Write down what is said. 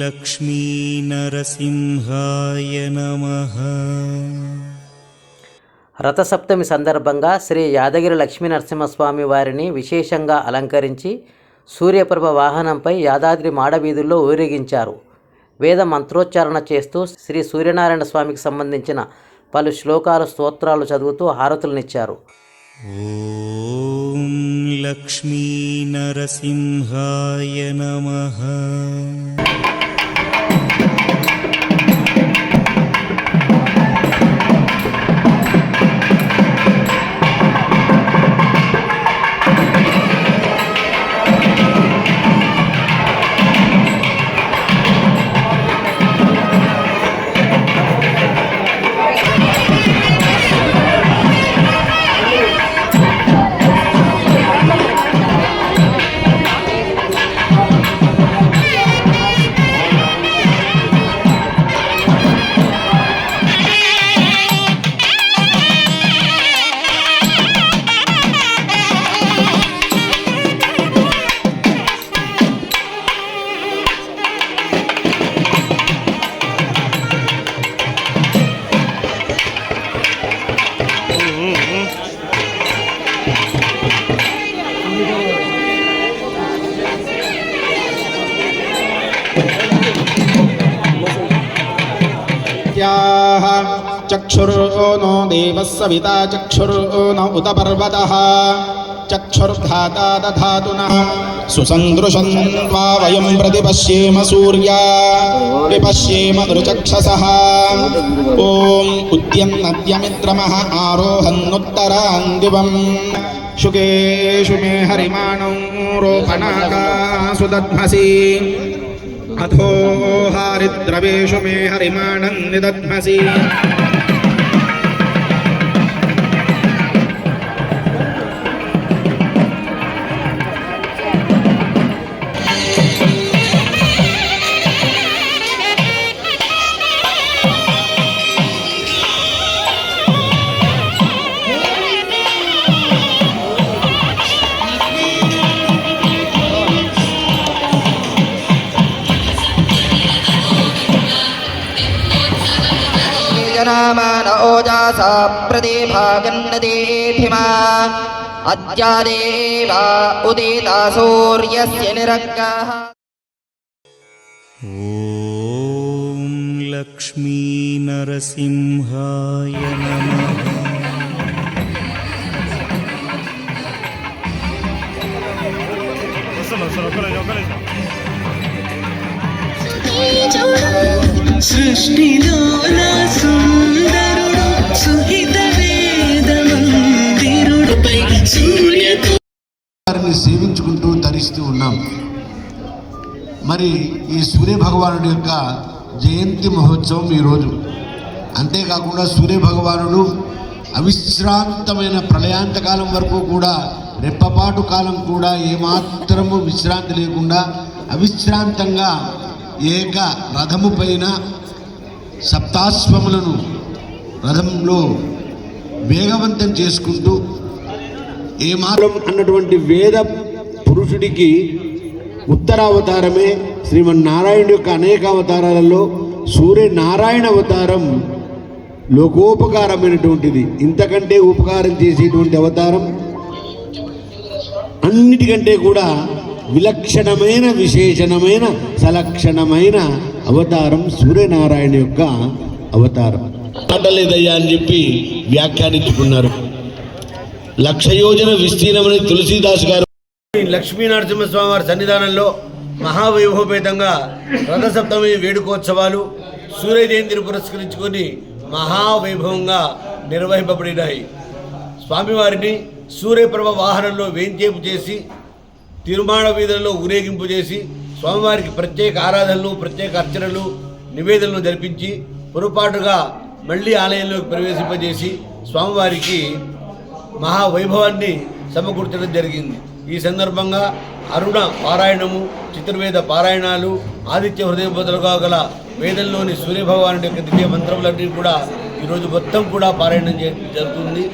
లక్ష్మీనరసింహాయ నమ. రథసప్తమి సందర్భంగా శ్రీ యాదగిరి లక్ష్మీ నరసింహస్వామి వారిని విశేషంగా అలంకరించి సూర్యప్రభ వాహనంపై యాదాద్రి మాడవీధుల్లో ఊరేగించారు. వేద మంత్రోచ్చారణ చేస్తూ శ్రీ సూర్యనారాయణ స్వామికి సంబంధించిన పలు శ్లోకాలు స్తోత్రాలు చదువుతూ హారతులనిచ్చారు. ॐ लक्ष्मीनरसिंहाय नमः त्याः चक्षुर्नो देवः सविता चक्षुर्न उत पर्वतः चक्षुर्धाता दधातु नः सुसन्दृशं त्वा वयं प्रतिपश्येम सूर्या। विपश्येम दृचक्षसः ॐ उद्यन्नद्यमित्रमः आरोहन्नुत्तरान् दिवम् शुकेषु मे हरिमाणौ रोपणाकासु अथो हारिद्रवेषु मे हरिमाणं निदध्मसि नामान ओजासा प्रदेभागन्नदेभिमा अद्यादेवा उदिता सूर्यस्य निरग्गाः। ॐ लक्ष्मीनरसिंहाय नमः। सृष्टिलो न వారిని సేవించుకుంటూ ధరిస్తూ ఉన్నాం. మరి ఈ సూర్య భగవానుడి యొక్క జయంతి మహోత్సవం ఈరోజు. అంతేకాకుండా సూర్య భగవానుడు అవిశ్రాంతమైన ప్రళయాంతకాలం వరకు కూడా రెప్పపాటు కాలం కూడా ఏమాత్రము విశ్రాంతి లేకుండా అవిశ్రాంతంగా ఏక రథము పైన సప్తాశ్వములను రథంలో వేగవంతం చేసుకుంటూ ఏ మాత్రం అన్నటువంటి వేద పురుషుడికి ఉత్తరావతారమే. శ్రీమన్నారాయణ యొక్క అనేక అవతారాలలో సూర్యనారాయణ అవతారం లోకోపకారమైనటువంటిది. ఇంతకంటే ఉపకారం చేసేటువంటి అవతారం అన్నిటికంటే కూడా విలక్షణమైన విశేషణమైన సలక్షణమైన అవతారం సూర్యనారాయణ యొక్క అవతారం. పట్టలేదయ్యా అని చెప్పి వ్యాఖ్యానించుకున్నారు. లక్ష యోజన విస్తీర్ణమని తులసీదాస్ గారు శ్రీ లక్ష్మీ నరసింహస్వామి వారి సన్నిధానంలో మహావైభవపేతంగా రథసప్తమి వేడుకోత్సవాలు సూర్య జయంతిని పురస్కరించుకొని మహావైభవంగా నిర్వహింపబడినాయి. స్వామివారిని సూర్యప్రభ వాహనంలో వేంచేపు చేసి తిరుమాణ వీధులలో ఊరేగింపు చేసి స్వామివారికి ప్రత్యేక ఆరాధనలు ప్రత్యేక అర్చనలు నివేదనలు జరిపించి పొరపాటుగా మళ్ళీ ఆలయంలోకి ప్రవేశింపజేసి స్వామివారికి మహావైభవాన్ని సమకూర్చడం జరిగింది. ఈ సందర్భంగా అరుణ పారాయణము చిత్రవేద పారాయణాలు ఆదిత్య హృదయబోధలుగా గల వేదంలోని సూర్యభగవానుడి యొక్క దివ్య మంత్రములన్నీ కూడా ఈరోజు మొత్తం కూడా పారాయణం చే- జరుగుతుంది.